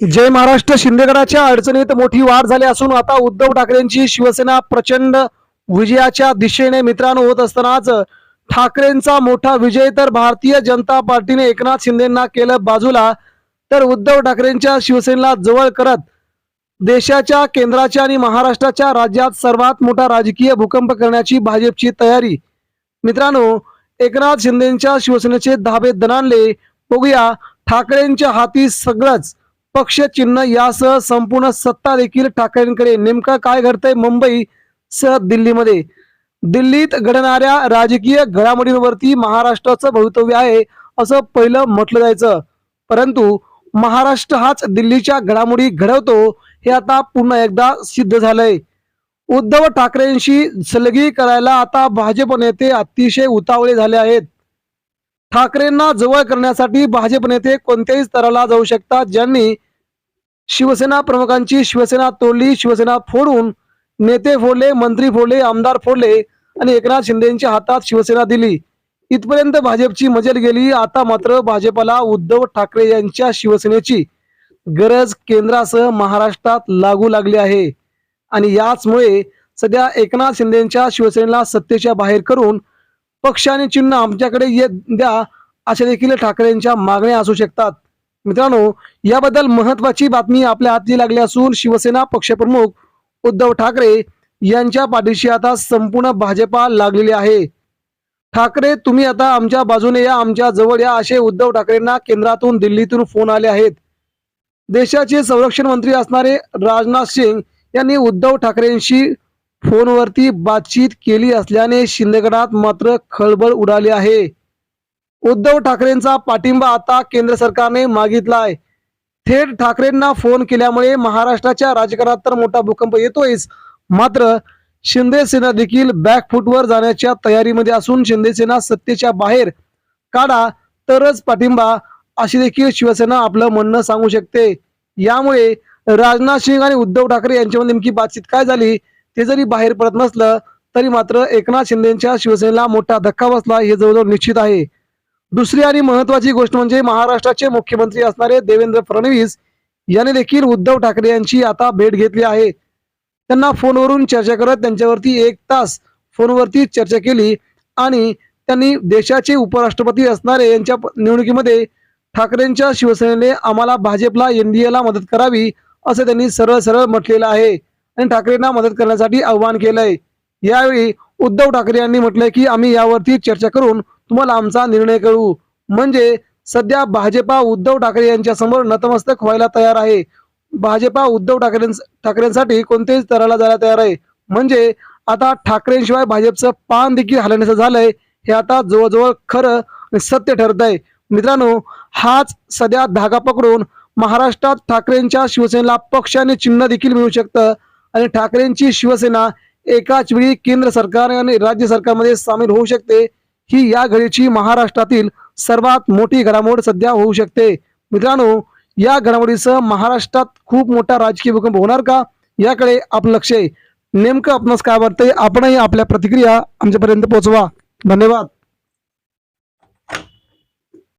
जय महाराष्ट्र शिंदेगडाच्या अडचणीत मोठी वाढ झाली असून आता उद्धव ठाकरेंची शिवसेना प्रचंड विजयाच्या दिशेने मित्रांनो होत असतानाच ठाकरेंचा मोठा विजय तर भारतीय जनता पार्टीने एकनाथ शिंदेना केलं बाजूला. तर उद्धव ठाकरेंच्या शिवसेनेला जवळ करत देशाच्या केंद्राच्या आणि महाराष्ट्राच्या राज्यात सर्वात मोठा राजकीय भूकंप करण्याची भाजपची तयारी. मित्रांनो एकनाथ शिंदेच्या शिवसेनेचे धाबे दणानले बघूया ठाकरेंच्या हाती सगळंच. पक्ष चिन्ह यासह संपूर्ण सत्ता देखील ठाकरेंकडे. नेमकं काय घडतंय? मुंबई सह दिल्लीमध्ये. दिल्लीत घडणाऱ्या राजकीय घडामोडींवरती महाराष्ट्राचं भवितव्य आहे असं पहिलं म्हटलं जायचं. परंतु महाराष्ट्र हाच दिल्लीच्या घडामोडी घडवतो हे आता पुन्हा एकदा सिद्ध झालंय. उद्धव ठाकरेंशी सलगी करायला आता भाजप नेते अतिशय उतावळे झाले आहेत. ठाकरेंना जवळ करण्यासाठी भाजप नेते कोणत्याही स्तराला जाऊ शकतात ज्यांनी शिवसेना प्रमुखांची शिवसेना तोडली शिवसेना फोडून नेते फोडले मंत्री फोडले आमदार फोडले आणि एकनाथ शिंदेच्या हातात शिवसेना दिली. इथपर्यंत भाजपची मजल गेली. आता मात्र भाजपला उद्धव ठाकरे यांच्या शिवसेनेची गरज केंद्रासह महाराष्ट्रात लागू लागली आहे. आणि याचमुळे सध्या एकनाथ शिंदेच्या शिवसेनेला सत्तेच्या बाहेर करून पक्ष आणि चिन्ह आमच्याकडे ये द्या अशा देखील ठाकरेंच्या मागण्या असू शकतात. मित्रांनो याबद्दल महत्वाची बातमी आपल्या हाती लागली असून शिवसेना पक्षप्रमुख उद्धव ठाकरे यांच्या पाठीशी आता संपूर्ण भाजपा लागलेली आहे. ठाकरे तुम्ही आता आमच्या बाजूने या आमच्या जवळ या असे उद्धव ठाकरेंना केंद्रातून दिल्लीतून फोन आले आहेत. देशाचे संरक्षण मंत्री असणारे राजनाथ सिंग यांनी उद्धव ठाकरेंशी फोनवरती बातचीत केली असल्याने शिंदेगडात मात्र खळबळ उडाली आहे. उद्धव ठाकरेंचा पाठिंबा आता केंद्र सरकारने मागितलाय. थेट ठाकरेंना फोन केल्यामुळे महाराष्ट्राच्या राजकारणात तर मोठा भूकंप येतोयच. मात्र शिंदे सेना देखील बॅकफुटवर जाण्याच्या तयारीमध्ये असून शिंदे सेना सत्तेच्या बाहेर काढा तरच पाठिंबा अशी देखील शिवसेना आपलं म्हणणं सांगू शकते. यामुळे राजनाथ सिंग आणि उद्धव ठाकरे यांच्यामध्ये नेमकी बातचीत काय झाली? ते जरी बाहेर पडत नसलं तरी मात्र एकनाथ शिंदेच्या शिवसेनेला मोठा धक्का बसला हे जवळजवळ निश्चित आहे. दुसरी आणि महत्वाची गोष्ट म्हणजे महाराष्ट्राचे मुख्यमंत्री असणारे देवेंद्र फडणवीस यांनी देखील उद्धव ठाकरे यांची आता भेट घेतली आहे. त्यांना फोनवरून चर्चा करत त्यांच्यावरती एक तास फोनवरती चर्चा केली आणि त्यांनी देशाचे उपराष्ट्रपती असणारे यांच्या निवडणुकीमध्ये ठाकरेंच्या शिवसेनेने आम्हाला भाजपला एनडीएला मदत करावी असं त्यांनी सरळ सरळ म्हटलेलं आहे. आणि ठाकरेंना मदत करण्यासाठी आव्हान केलंय. यावेळी उद्धव ठाकरे यांनी म्हटलंय की आम्ही यावरती चर्चा करून तुम्हाला आमचा निर्णय कळू म्हणजे सध्या भाजपा उद्धव ठाकरे यांच्या समोर नतमस्तक व्हायला तयार आहे. भाजपा उद्धव ठाकरे ठाकरेंसाठी कोणत्याही स्तराला जायला तयार आहे. म्हणजे आता ठाकरेंशिवाय भाजपचं पान देखील हलण्याचं झालंय हे आता जवळजवळ खरं आणि सत्य ठरत आहे. मित्रांनो हाच सध्या धागा पकडून महाराष्ट्रात ठाकरेंच्या शिवसेनेला पक्ष आणि चिन्ह देखील मिळू शकतं. आणि ठाकरेंची शिवसेना एकाच वेळी केंद्र सरकार आणि राज्य सरकारमध्ये सामील होऊ शकते. ही या घडीची महाराष्ट्रातील सर्वात मोठी घडामोड सध्या होऊ शकते. मित्रांनो या घडामोडीसह महाराष्ट्रात खूप मोठा राजकीय भूकंप होणार का? याकडे आपलं लक्ष आहे. नेमकं आपणास काय वाटतंय? आपणही आपल्या प्रतिक्रिया आमच्यापर्यंत पोहोचवा. धन्यवाद.